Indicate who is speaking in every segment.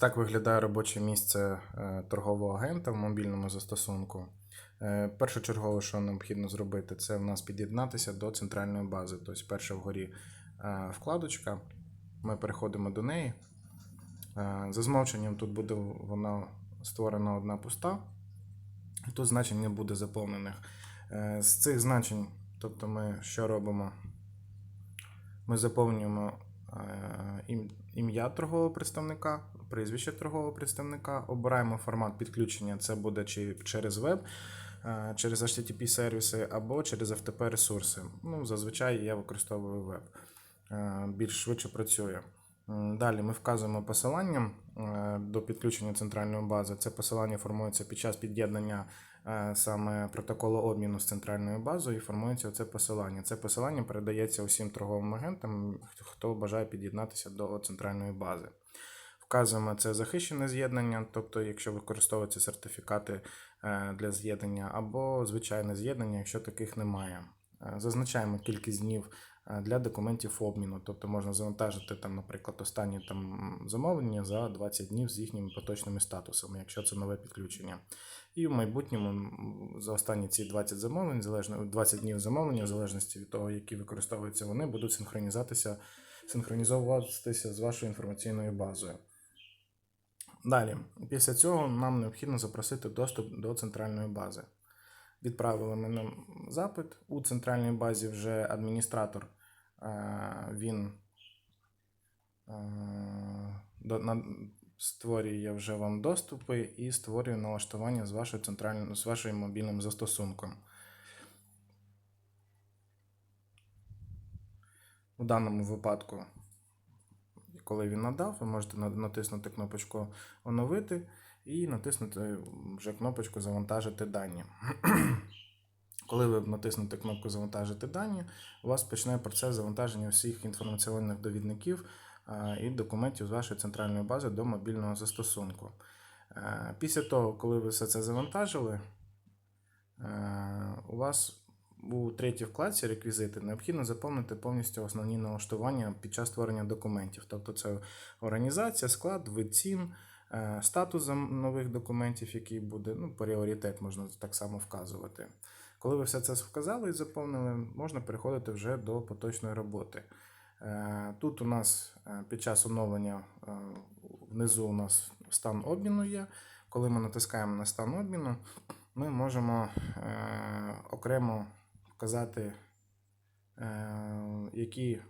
Speaker 1: так виглядає робоче місце е, торгового агента в мобільному застосунку. Е, Першочергове, що необхідно зробити, це в нас під'єднатися до центральної бази. Тобто, перша вгорі е, вкладочка. Ми переходимо до неї. За змовченням тут буде вона створена одна пуста. Тут значень не буде заповнених. З цих значень, тобто ми що робимо? Ми заповнюємо ім'я торгового представника, прізвище торгового представника, обираємо формат підключення, це буде чи через веб, е, через HTTP сервіси або через FTP ресурси. Ну, зазвичай я використовую веб. Е, Більш швидше працює. Далі ми вказуємо посилання е, до підключення центральної бази. Це посилання формується під час під'єднання саме протоколу обміну з центральною базою і формується це посилання. Це посилання передається усім торговим агентам, хто бажає під'єднатися до центральної бази. Вказуємо це захищене з'єднання, тобто, якщо використовуються сертифікати е, для з'єднання, або звичайне з'єднання, якщо таких немає. Е, Зазначаємо кількість днів е, для документів обміну, тобто можна завантажити там, наприклад, останні там замовлення за 20 днів з їхніми поточними статусами, якщо це нове підключення. І в майбутньому за останні ці 20 замовлень, залежно 20 днів замовлення, в залежності від того, які використовуються вони, будуть синхронізатися, синхронізовуватися з вашою інформаційною базою. Далі, після цього нам необхідно запросити доступ до центральної бази. Відправили ми нам запит. У центральній базі вже адміністратор е, він е, створює вже вам доступи і створює налаштування з вашою центральною з вашим мобільним застосунком. У даному випадку, коли він надав, ви можете натиснути кнопочку Оновити і натиснути вже кнопочку Завантажити дані. Коли ви натиснете кнопку Завантажити дані, у вас почне процес завантаження всіх інформаційних довідників і документів з вашої центральної бази до мобільного застосунку. Е, Після того, коли ви все це завантажили, е, у вас у третій вкладці реквізити необхідно заповнити повністю основні налаштування під час створення документів. Тобто це організація, склад, вид цін, е, статус нових документів, який буде, ну, пріоритет можна так само вказувати. Коли ви все це вказали і заповнили, можна переходити вже до поточної роботи. Е, Тут у нас е, під час оновлення внизу у нас стан обміну є. Коли ми натискаємо на стан обміну, ми можемо окремо вказати, е, які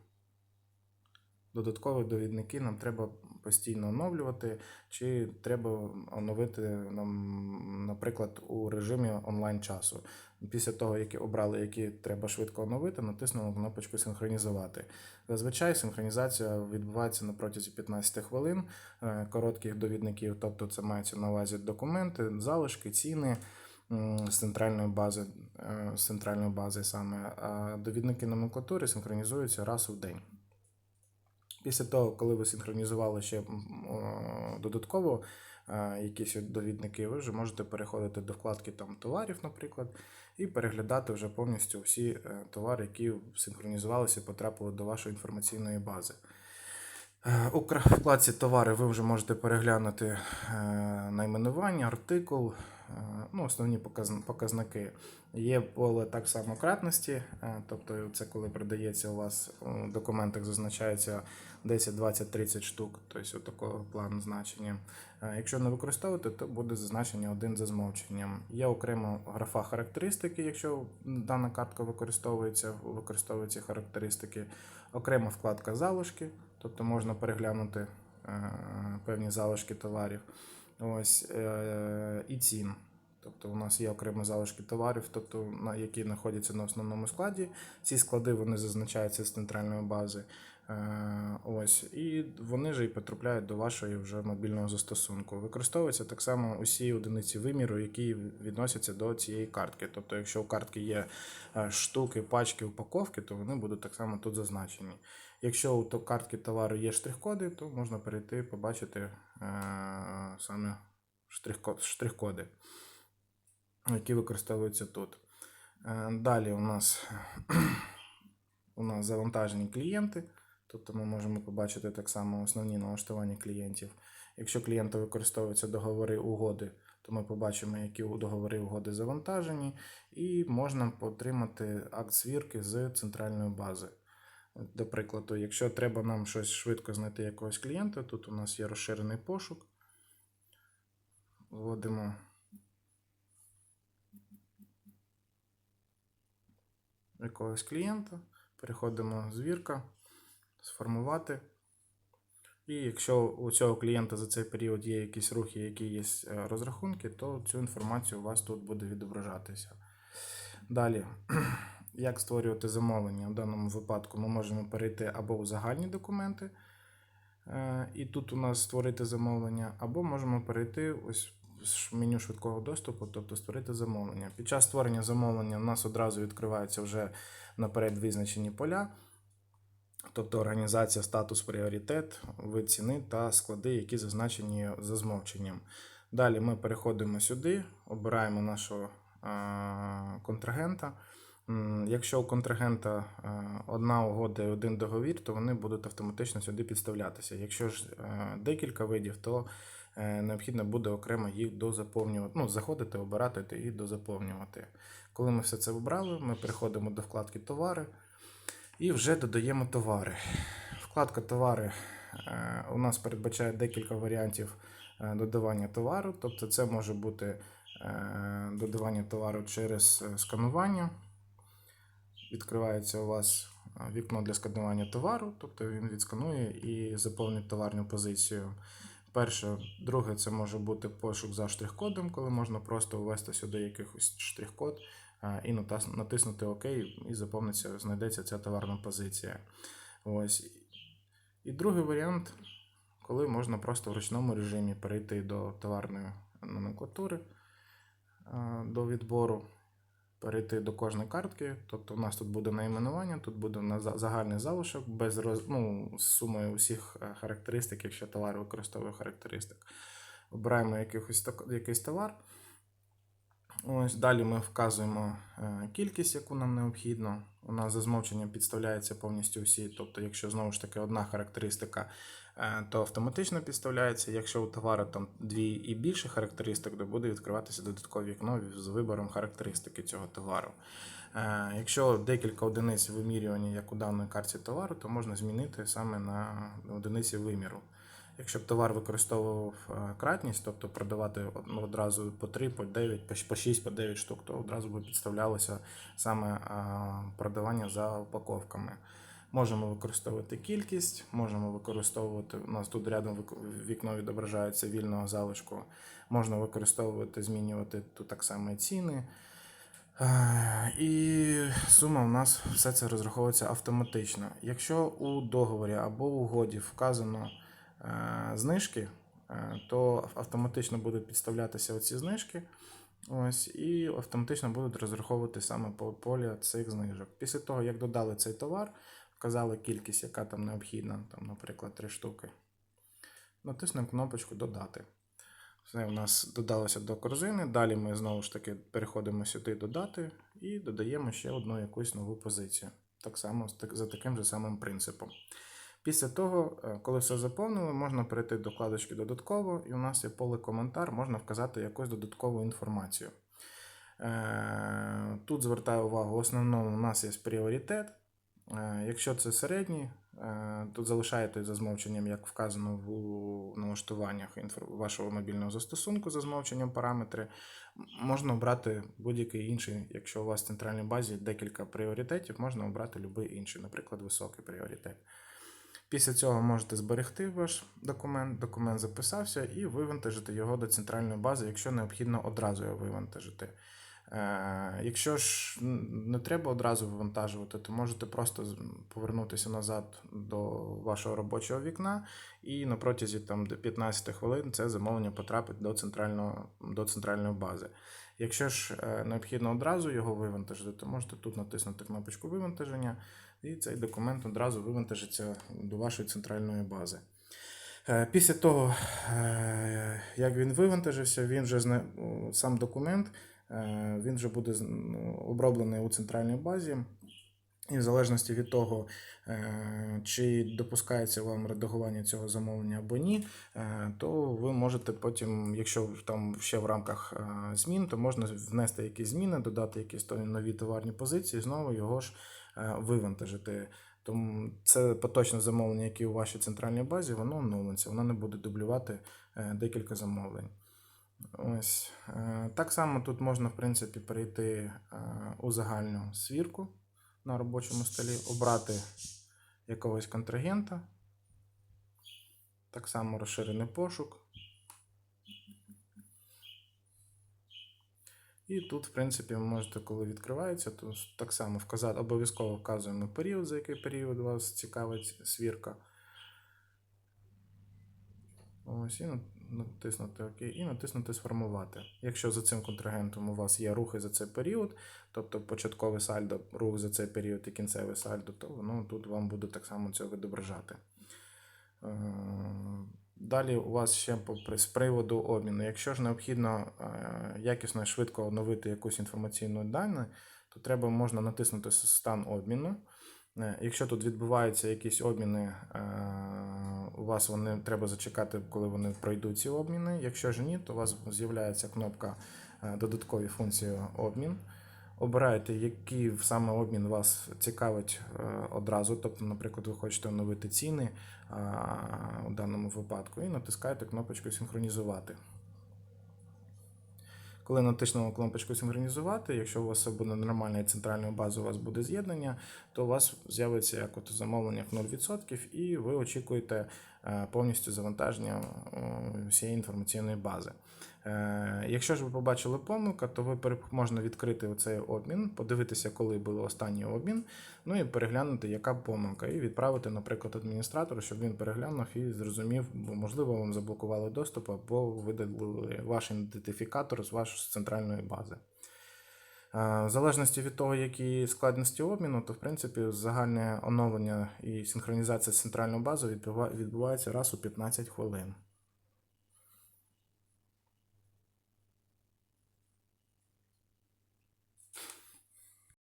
Speaker 1: додаткові довідники нам треба постійно оновлювати, чи треба оновити нам, наприклад, у режимі онлайн часу. Після того, як обрали, які треба швидко оновити, натиснули кнопочку синхронізувати. Зазвичай синхронізація відбувається на протязі 15 хвилин е, коротких довідників, тобто це мається на увазі документи, залишки, ціни з центральної бази, е, з центральної бази саме. Довідники номенклатури синхронізуються раз у день. Після того, коли ви синхронізували ще додатково е, якісь довідники, ви вже можете переходити до вкладки там товарів, наприклад, і переглядати вже повністю всі е, товари, які синхронізувалися потрапили до вашої інформаційної бази. Е, У вкладці товари ви вже можете переглянути е, найменування, артикул, е, ну, основні показники. Є поле так само кратності, тобто це коли продається у вас у документах зазначається 10, 20, 30 штук, тобто такого плану значення. Якщо не використовувати, то буде зазначення один за змовченням. Є окремо графа характеристики, якщо дана картка використовується, використовуються характеристики, окрема вкладка залишки, тобто можна переглянути е, певні залишки товарів. Ось, е, і цін. Тобто у нас є окремі залишки товарів, тобто, які знаходяться на основному складі. Ці склади вони зазначаються з центральної бази. Е, ось, і вони ж і потрапляють до вашої вже мобільного застосунку. Використовуються так само усі одиниці виміру, які відносяться до цієї картки. Тобто, якщо у картки є е, штуки, пачки, упаковки, то вони будуть так само тут зазначені. Якщо у картки товару є штрих-коди, то можна перейти побачити е, саме штрих-код- штрих-коди, які використовуються тут. Далі у нас, у нас завантажені клієнти. Тобто ми можемо побачити так само основні налаштування клієнтів. Якщо клієнта використовуються договори угоди, то ми побачимо, які договори угоди завантажені, і можна отримати акт свірки з центральної бази. До прикладу, якщо треба нам щось швидко знайти якогось клієнта, тут у нас є розширений пошук. Вводимо якогось клієнта, переходимо звірка, сформувати. І якщо у цього клієнта за цей період є якісь рухи, які є е, розрахунки, то цю інформацію у вас тут буде відображатися. Далі, як створювати замовлення? В даному випадку ми можемо перейти або у загальні документи, е, і тут у нас створити замовлення, або можемо перейти ось в меню швидкого доступу, тобто створити замовлення. Під час створення замовлення у нас одразу відкриваються вже наперед визначені поля. Тобто організація, статус, пріоритет, вид ціни та склади, які зазначені за змовченням. Далі ми переходимо сюди, обираємо нашого контрагента. Якщо у контрагента одна угода і один договір, то вони будуть автоматично сюди підставлятися. Якщо ж е, декілька видів, то е, необхідно буде окремо їх дозаповнювати, ну, заходити, обирати і дозаповнювати. Коли ми все це обрали, ми переходимо до вкладки Товари. І вже додаємо товари. Вкладка товари е, у нас передбачає декілька варіантів е, додавання товару. Тобто це може бути е, додавання товару через сканування. Відкривається у вас вікно для сканування товару, тобто він відсканує і заповнить товарну позицію. Перше, друге, це може бути пошук за штрих-кодом, коли можна просто ввести сюди якийсь штрих-код і натиснути ОК, і заповниться, знайдеться ця товарна позиція. Ось. І другий варіант, коли можна просто в ручному режимі перейти до товарної номенклатури, до відбору, перейти до кожної картки. Тобто у нас тут буде найменування, тут буде загальний залишок без роз, ну, з сумою усіх е, характеристик, якщо товар використовує характеристик. Обираємо якийсь товар. Ось далі ми вказуємо е, кількість, яку нам необхідно. У нас за змовченням підставляється повністю всі. Тобто, якщо знову ж таки одна характеристика, е, то автоматично підставляється. Якщо у товару там дві і більше характеристик, то буде відкриватися додаткове вікно з вибором характеристики цього товару. Е, Якщо декілька одиниць вимірювання, як у даної карті товару, то можна змінити саме на одиниці виміру. Якщо б товар використовував е, кратність, тобто продавати ну, одразу по 3, по 9, по 6, по 9 штук, то одразу би підставлялося саме продавання за упаковками. Можемо використовувати кількість, можемо використовувати. У нас тут рядом вікно відображається вільного залишку. Можна використовувати, змінювати тут так само і ціни. Е, І сума у нас все це розраховується автоматично. Якщо у договорі або угоді вказано е, знижки, е, то автоматично будуть підставлятися оці знижки. Ось, і автоматично будуть розраховувати саме по поля цих знижок. Після того, як додали цей товар, вказали кількість, яка там необхідна, там, наприклад, 3 штуки. Натиснемо кнопочку Додати. Все у нас додалося до корзини. Далі ми знову ж таки переходимо сюди додати і додаємо ще одну якусь нову позицію. Так само за таким же самим принципом. Після того, е, коли все заповнили, можна перейти до вкладочки додатково, і у нас є поле коментар, можна вказати якусь додаткову інформацію. Е, Тут звертаю увагу, в основному у нас є пріоритет. Е, Якщо це середній, тут залишаєте за змовченням, як вказано в налаштуваннях вашого мобільного застосунку за змовченням параметри. Можна обрати будь-який інший, якщо у вас в центральній базі декілька пріоритетів, можна обрати будь-який інший, наприклад, високий пріоритет. Після цього можете зберегти ваш документ, документ записався і вивантажити його до центральної бази, якщо необхідно одразу його вивантажити. Е, якщо ж не треба одразу вивантажувати, то можете просто повернутися назад до вашого робочого вікна, і на протязі там, до 15 хвилин це замовлення потрапить до, центрального, до центральної бази. Якщо ж е, необхідно одразу його вивантажити, то можете тут натиснути кнопочку вивантаження, і цей документ одразу вивантажиться до вашої центральної бази. Е, Після того, е, як він вивантажився, він вже сам документ е, він вже буде ну, оброблений у центральній базі. І в залежності від того, чи допускається вам редагування цього замовлення або ні, то ви можете потім, якщо там ще в рамках змін, то можна внести якісь зміни, додати якісь нові товарні позиції, знову його ж вивантажити. Тому це поточне замовлення, яке у вашій центральній базі, воно оновиться, воно не буде дублювати е, декілька замовлень. Ось е, так само тут можна, в принципі, перейти е, у загальну свірку на робочому столі, обрати якогось контрагента. Так само розширений пошук. І тут, в принципі, ви можете, коли відкривається, то так само вказати, обов'язково вказуємо період, за який період вас цікавить свірка. Ось, і натиснути ОК, і натиснути Сформувати. Якщо за цим контрагентом у вас є рухи за цей період, тобто початкове сальдо, рух за цей період і кінцеве сальдо, то воно тут вам буде так само це відображати. Далі у вас ще з приводу обміну. Якщо ж необхідно е, якісно і швидко оновити якусь інформаційну дану, то треба можна натиснути стан обміну. Е, Якщо тут відбуваються якісь обміни, е, у вас вони треба зачекати, коли вони пройдуть ці обміни. Якщо ж ні, то у вас з'являється кнопка додаткові функції обмін. Обираєте, який саме обмін вас цікавить е, одразу. Тобто, наприклад, ви хочете оновити ціни у даному випадку, і натискаєте кнопочку Синхронізувати. Коли натиснемо кнопочку Синхронізувати, якщо у вас буде нормально і центральною базою у вас буде з'єднання, то у вас з'явиться як от замовлення в 0%, і ви очікуєте е, повністю завантаження е, всієї інформаційної бази. Е, Якщо ж ви побачили помилку, то ви можна відкрити оцей обмін, подивитися, коли був останній обмін, ну і переглянути, яка помилка, і відправити, наприклад, адміністратору, щоб він переглянув і зрозумів, можливо вам заблокували доступ або видалили ваш ідентифікатор з вашої центральної бази. Е, В залежності від того, які складності обміну, то в принципі загальне оновлення і синхронізація з центральною базою відбувається раз у 15 хвилин.